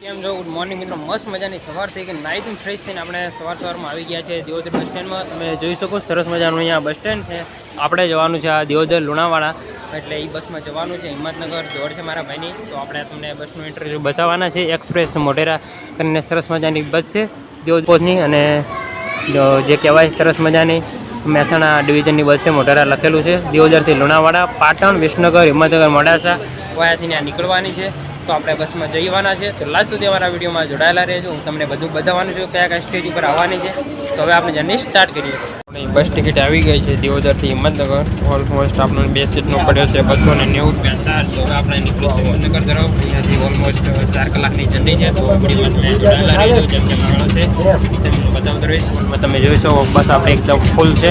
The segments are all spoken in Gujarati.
કેમ જો ગુડ મોર્નિંગ મિત્રો. મસ્ત મજાની સવાર થઈ ગઈ. નાઇટ ફ્રેશ થઈને આપણે સવાર સવારમાં આવી ગયા છે દિયોદર બસ સ્ટેન્ડમાં. તમે જોઈ શકો સરસ મજાનું અહીંયા બસ સ્ટેન્ડ છે. આપણે જવાનું છે આ દિયોદર લુણાવાડા. એટલે એ બસમાં જવાનું છે. હિંમતનગર દોડ છે મારા ભાઈની. તો આપણે તમને બસનું ઇન્ટરવ્યૂ બચાવવાના છે. એક્સપ્રેસ મોઢેરા કરીને સરસ મજાની બસ છે. દિયોદરની અને જે કહેવાય સરસ મજાની મહેસાણા ડિવિઝનની બસ છે, મોઢેરા લખેલું છે. દિયોદરથી લુણાવાડા, પાટણ, વિસનગર, હિંમતનગર, મોડાસા. વાયાથી ત્યાં નીકળવાની છે. તો આપણે બસમાં જઈવાના છે. તો લાસ્ટ સુધી અમારા વિડીયોમાં જોડાયેલા રહેજો. હું તમને બધું બતાવવાનું છું કયા કયા સ્ટેજ ઉપર આવવાની છે. તો હવે આપણે જર્ની સ્ટાર્ટ કરીએ. બસ ટિકિટ આવી ગઈ છે દિયોદરથી હિંમતનગર. ઓલમોસ્ટ આપણને બે સીટનો પડ્યો છે બસો ને નેવું રૂપિયા ચાર્જ હવે આપણે નીકળીશું હિંમતનગર તરફ. અહીંયાથી ઓલમોસ્ટ ચાર કલાકની જર્ની છે. તો વિડીયોમાં જોડાયેલા બતાવતો રહીશ. તમે જોઈ શકો, બસ આપણે એકદમ ફૂલ છે.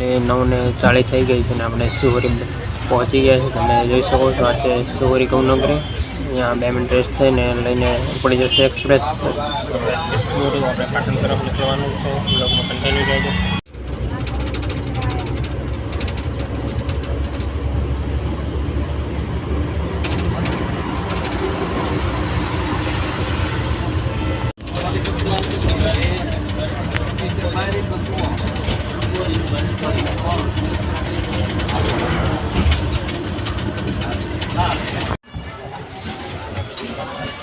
એટલે નવને ચાળી થઈ ગઈ છે અને આપણે સુવરી પહોંચી ગયા છે. તમે જોઈ શકો છો આ છે સુવરી કૌનગરી અહીંયા બે મિનિટ રેસ્ટ થઈને લઈને પડી જશે એક્સપ્રેસ આપણે પાટણ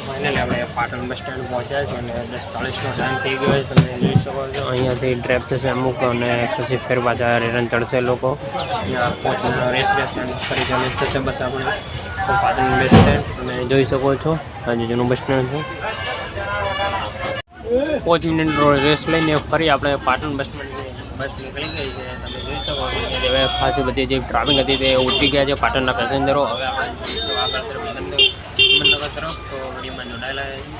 ફાઇનલી આપણે પાટણ બસ સ્ટેન્ડ પહોંચ્યા છે અને દસ ચાલીસનો ટાઈમ થઈ ગયો છે તમે જોઈ શકો છો. અહીંયાથી ડ્રેપ થશે અમુક અને પછી ફેર પાછા રિટર્ન ચડશે લોકો. અહીંયા પહોંચીને રેસ રેસ ફરી ચાલુ થશે બસ આપણે. પાટણ બસ સ્ટેન્ડ તમે જોઈ શકો છો. આજે જૂનું બસ સ્ટેન્ડ છે. પાંચ મિનિટ રેસ લઈને ફરી આપણે પાટણ બસ સ્ટેન્ડ બસ નીકળી ગઈ છે. તમે જોઈ શકો છો હવે ખાસી બધી જે ટ્રાફિક હતી તે ઉતરી ગયા છે પાટણના પેસેન્જરો હવે આગળ હિંમતનગર તરફ. તો વિડીયોમાં જોડાયેલા રહેજો.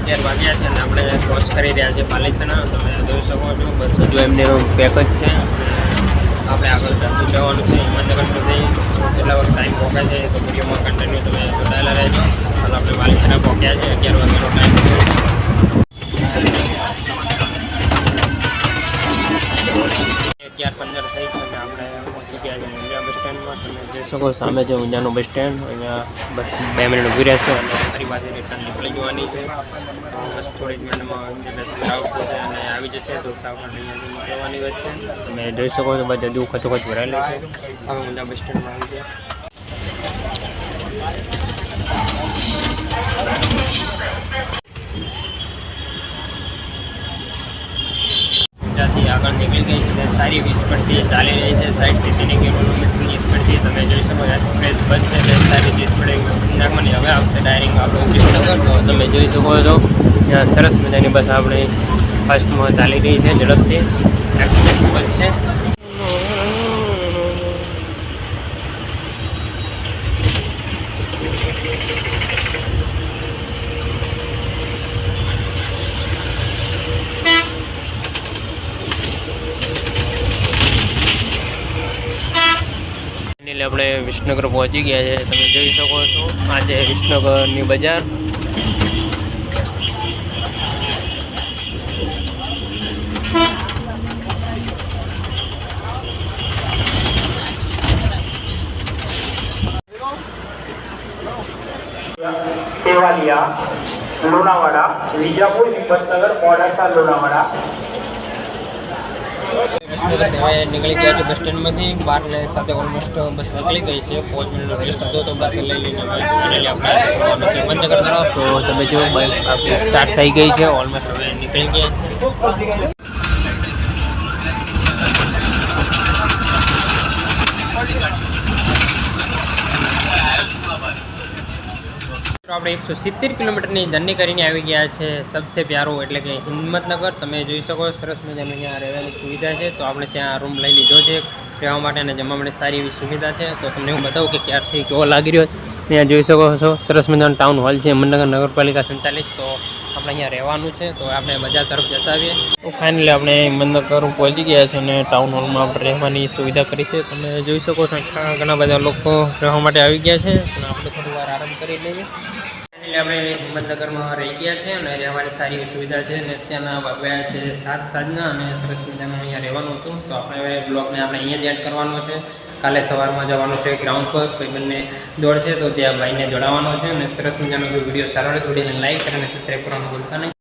અગિયાર વાગ્યા છે અને આપણે વોશ કરી રહ્યા છીએ પાલીસના. તમે જોઈ શકો છો, બસ જો એમને પેક જ છે. આપણે આગળ ચાલતું જવાનું છે હિંમતનગર સુધી. કેટલા વખત ટાઈમ પહોંચે છે તો વિડીયોમાં કન્ટિન્યુ તમે જોડાયેલા રહેજો. હાલ આપણે પાલીસના પહોંચ્યા છે, અગિયાર વાગ્યાનો ટાઈમ શકો સામે છે ઊંઝાનું બસ સ્ટેન્ડ, અહીંયા બસ બે મિનિટ ઊભી રહેશે અને ફરી પાછી રિટર્ન નીકળી જવાની છે. બસ થોડી મિનિટમાં આવી જશે તો આપણે અહીંયાથી નીકળવાની તમે જોઈ શકો છો, બધા દુઃખ ખચોખચ ભરાયેલું છે. હવે ઊંઝા બસ સ્ટેન્ડમાં આવી ગયા ઊંઝાથી આગળ નીકળી ગઈ સારી સ્પીડથી ચાલી રહી છે સાઠ સિત્તેર કિલોમીટરની સ્પીડથી તમે જોઈ શકો, એક્સપ્રેસ બસ છે રીતે સ્પીડે નાખવાની હવે આવશે ડાયરિંગ આપણો કૃષ્ણનગર તો તમે જોઈ શકો છો, ત્યાં સરસ મજાની બસ આપણી ફર્સ્ટમાં ચાલી રહી છે, ઝડપથી. એક્સપ્રેસ બસ છે ફાઇનલી આપણે વિસનગર પહોંચી ગયા છે. તમે જોઈ શકો છો આજે વિસનગરની બજાર. સેવાલિયા લુણાવાડા, વિજાપુર હિંમતનગર મોડાસા વિસનગર નીકળી ગયા છે બસ સ્ટેન્ડમાંથી. બાર ને સાથે ઓલમોસ્ટ બસ નીકળી ગઈ છે. પાંચ મિનિટનો રેસ્ટ હતો તો બસ લઈ લઈને ફાઇનલી જવાનું છે તો તમે જો બસ સ્ટાર્ટ થઈ ગઈ છે. ઓલમોસ્ટ નીકળી ગયા છે. આપણે એકસો સિત્તેર કિલોમીટરની જર્ની કરીને આવી ગયા છે સબસે પ્યારો એટલે કે હિંમતનગર. તમે જોઈ શકો સરસ મજાની અહીંયા રહેવાની સુવિધા છે. તો આપણે ત્યાં રૂમ લઈ લીધો છે રહેવા માટે અને જમવા માટે સારી એવી સુવિધા છે. તો તમને હું બતાવું કે ક્યારથી કેવો લાગી રહ્યો ત્યાં જોઈ શકો છો સરસ મજાનો ટાઉન હોલ છે, હિંમતનગર નગરપાલિકા સંચાલિત. તો આપણે અહીંયા રહેવાનું છે. તો આપણે બજાર તરફ જતા આવીએ. તો ફાઇનલી આપણે હિંમતનગર પહોંચી ગયા છે અને ટાઉન હોલમાં આપણે રહેવાની સુવિધા કરી છે. તમે જોઈ શકો છો ઘણા ઘણા બધા લોકો રહેવા માટે આવી ગયા છે. અને આપણે થોડી વાર આરામ કરી લઈએ. ફાઇનલી આપણે હિંમતનગરમાં રહી ગયા છે અને રહેવાની સારી સુવિધા છે અને ત્યાંના વાગ્યા છે સાત સાંજના અને સરસ મજાનું અહીંયા રહેવાનું હતું. તો આપણે હવે બ્લોગને આપણે અહીંયા જ એડ કરવાનો છે. કાલે સવારમાં જવાનું છે ગ્રાઉન્ડ પર, કોઈ બંને દોડ છે તો ત્યાં ભાઈને જોડાવાનો છે અને સરસ મજાનો વીડિયો સારો લાગે તો લાઈક અને સબસ્ક્રાઈબ કરવાનું ભૂલતા નહીં.